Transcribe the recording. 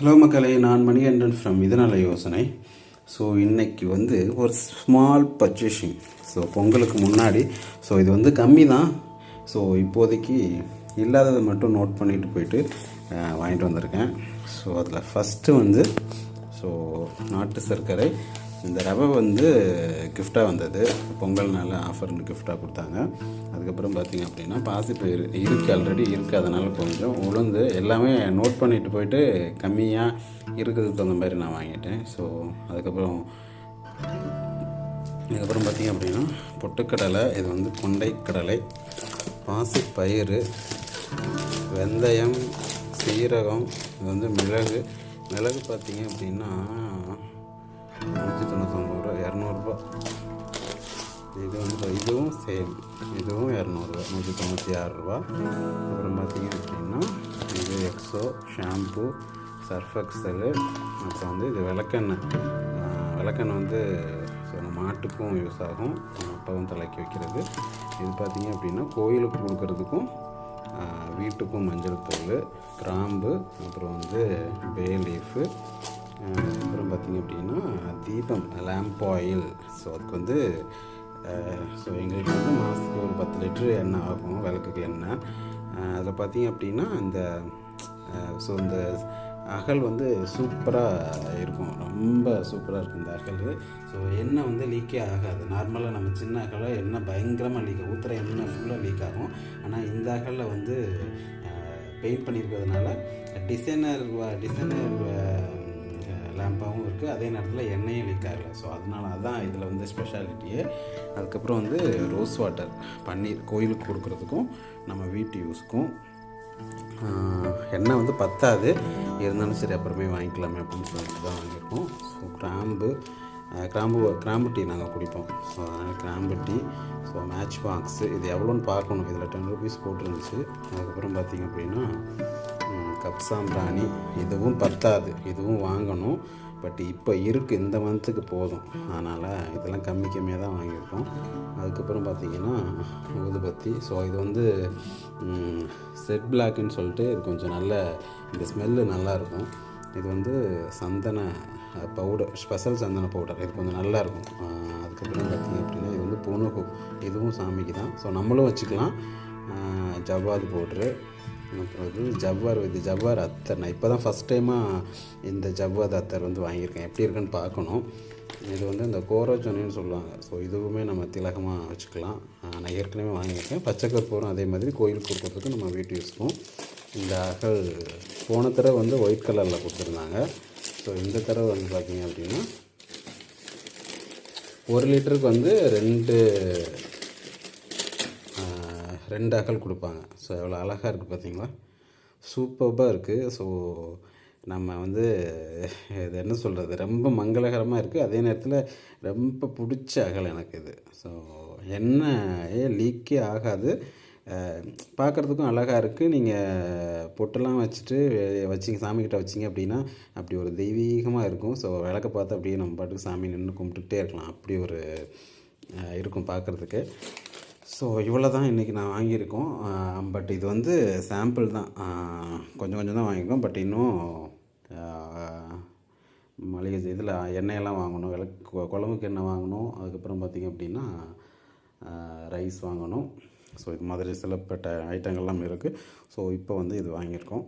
Hello மக்களே நான் Manikandan from இதனால யோசனை. ஸோ இன்றைக்கி வந்து ஒரு ஸ்மால் பர்ச்சேசிங் ஸோ பொங்கலுக்கு முன்னாடி ஸோ இது வந்து கம்மி தான் ஸோ இப்போதைக்கு இல்லாததை மட்டும் நோட் பண்ணிட்டு போயிட்டு வாங்கிட்டு வந்திருக்கேன். ஸோ அதில் ஃபஸ்ட்டு வந்து ஸோ நாட்டு சர்க்கரை இந்த ரவை வந்து கிஃப்டாக வந்தது. பொங்கல்னால ஆஃபர்னு கிஃப்டாக கொடுத்தாங்க. அதுக்கப்புறம் பார்த்தீங்க அப்படின்னா பாசிப்பயிறு இருக்குது ஆல்ரெடி இருக்குது அதனால் கொஞ்சம் உளுந்து எல்லாமே நோட் பண்ணிட்டு போயிட்டு கம்மியாக இருக்கிறதுக்கு தகுந்த மாதிரி நான் வாங்கிட்டேன். ஸோ அதுக்கப்புறம் அதுக்கப்புறம் பார்த்திங்க அப்படின்னா பொட்டுக்கடலை இது வந்து கொண்டைக்கடலை பாசிப்பயிறு வெந்தயம் சீரகம் இது வந்து மிளகு. மிளகு பார்த்திங்க அப்படின்னா நூற்றி தொண்ணூத்தொம்பது ரூபா இரநூறுபா இது வந்து இதுவும் சேம் இதுவும் இரநூறுவா நூற்றி தொண்ணூற்றி ஆறுரூபா அப்புறம் பார்த்திங்க அப்படின்னா இது எக்ஸோ ஷாம்பு சர்ஃப் எக்ஸலு அப்புறம் வந்து இது விளக்கெண்ணெய் விளக்கெண்ணெய் வந்து மாட்டுக்கும் யூஸ் ஆகும் அப்பவும் தலைக்கி வைக்கிறது இது பார்த்திங்க அப்படின்னா கோயிலுக்கு கொடுக்கறதுக்கும் வீட்டுக்கும் மஞ்சள் தூள் கிராம்பு அப்புறம் வந்து பே லீஃபு அப்புறம் பார்த்திங்க அப்படின்னா தீபம் லேம்ப் ஆயில் ஸோ அதுக்கு வந்து ஸோ எங்களுக்கு வந்து மாதத்துக்கு ஒரு பத்து லிட்ரு எண்ணெய் ஆகும் விளக்குக்கு எண்ணெய். அதில் பார்த்தீங்க அப்படின்னா இந்த ஸோ இந்த அகல் வந்து சூப்பராக இருக்கும். ரொம்ப சூப்பராக இருக்கும் இந்த அகல். ஸோ எண்ணெய் வந்து லீக்கே ஆகாது. நார்மலாக நம்ம சின்ன அகலை எண்ணெய் பயங்கரமாக லீக் ஊற்றுற எண்ணெய் ஃபுல்லாக லீக் ஆகும். ஆனால் இந்த அகலில் வந்து பெயிண்ட் பண்ணியிருக்கிறதுனால டிசைனர் டிசைனர் லேம்பாகவும் இருக்குது அதே நேரத்தில் எண்ணெயும் லீக் ஆகலை. ஸோ அதனால தான் இதில் வந்து ஸ்பெஷாலிட்டியே அதுக்கப்புறம் வந்து ரோஸ் வாட்டர் பன்னீர் கோயிலுக்கு கொடுக்குறதுக்கும் நம்ம வீட்டு யூஸ்க்கும் எண்ணெய் வந்து பத்தாது. இருந்தாலும் சரி அப்புறமே வாங்கிக்கலாமே அப்படின்னு சொல்லிட்டு தான் வாங்கியிருக்கோம். ஸோ கிராம்பு கிராம்பு கிராம்பு டீ நாங்கள் குடிப்போம். ஸோ அதனால் கிராம்பு டீ ஸோ மேட்ச் பாக்ஸு இது எவ்வளோன்னு பார்க்கணும். இதில் டென் ருபீஸ் போட்டுருந்துச்சு. அதுக்கப்புறம் பார்த்தீங்க அப்படின்னா கப் சாம்பிராணி இதுவும் பத்தாது இதுவும் வாங்கணும். பட் இப்போ இருக்குது இந்த மந்த்துக்கு போதும். அதனால் இதெல்லாம் கம்மி கம்மியாக தான் வாங்கியிருக்கோம். அதுக்கப்புறம் பார்த்திங்கன்னா ஊதுபத்தி. ஸோ இது வந்து செட் பிளாக்குன்னு சொல்லிட்டு இது கொஞ்சம் நல்ல இந்த ஸ்மெல்லு நல்லாயிருக்கும் இது வந்து சந்தன பவுடர் ஸ்பெஷல் சந்தன பவுடர் இது கொஞ்சம் நல்லாயிருக்கும் அதுக்கப்புறம் பார்த்தீங்க அப்படின்னா இது வந்து புனுகு இதுவும் சாமிக்கு தான். ஸோ நம்மளும் வச்சுக்கலாம். ஜவ்வாது பவுட்ரு. அப்புறம் ஜவ்வார் இது ஜவ்வார் அத்தர். நான் இப்போ தான் ஃபஸ்ட் டைமாக இந்த ஜவ்வாது அத்தர் வந்து வாங்கியிருக்கேன். எப்படி இருக்குன்னு பார்க்கணும். இது வந்து இந்த கோரோச்சனைன்னு சொல்லுவாங்க. ஸோ இதுவுமே நம்ம திலகமாக வச்சுக்கலாம். நான் ஏற்கனவே வாங்கியிருக்கேன். பச்சை கற்பூரம் அதே மாதிரி கோயிலுக்கு கொடுக்குறதுக்கு நம்ம வீட்டு யூஸ்க்கும் இந்த அகல் போன தடவை வந்து ஒயிட் கலரில் கொடுத்துருந்தாங்க. ஸோ இந்த தடவை வந்து பார்த்திங்க அப்படின்னா ஒரு லிட்டருக்கு வந்து ரெண்டு ரெண்டு அகல் கொடுப்பாங்க. ஸோ எவ்வளோ அழகாக இருக்குது பார்த்தீங்களா சூப்பராக இருக்குது ஸோ நம்ம வந்து இது என்ன சொல்கிறது ரொம்ப மங்களகரமாக இருக்குது அதே நேரத்தில் ரொம்ப பிடிச்ச அகல் எனக்கு இது. ஸோ என்ன லீக்கே ஆகாது. பார்க்குறதுக்கும் அழகாக இருக்குது நீங்கள் பொட்டெல்லாம் வச்சுட்டு வச்சிங்க சாமிக்கிட்ட வச்சிங்க அப்படின்னா அப்படி ஒரு தெய்வீகமாக இருக்கும். ஸோ விளக்க பார்த்து அப்படியே நம்ம பாட்டுக்கு சாமி நின்று கும்பிட்டுக்கிட்டே இருக்கலாம். அப்படி ஒரு இருக்கும் பார்க்குறதுக்கு ஸோ இவ்வளோ தான் இன்றைக்கி நான் வாங்கியிருக்கோம். பட் இது வந்து சாம்பிள் தான். கொஞ்சம் கொஞ்சம் தான் வாங்கியிருக்கோம். பட் இன்னும் மளிகை இதில் எண்ணெயெல்லாம் வாங்கணும். விளக்கு குழம்புக்கு எண்ணெய் வாங்கணும். அதுக்கப்புறம் பார்த்திங்க அப்படின்னா ரைஸ் வாங்கணும். ஸோ இது மாதிரி சிலப்பட்ட ஐட்டங்கள்லாம் இருக்குது ஸோ இப்போ வந்து இது வாங்கியிருக்கோம்.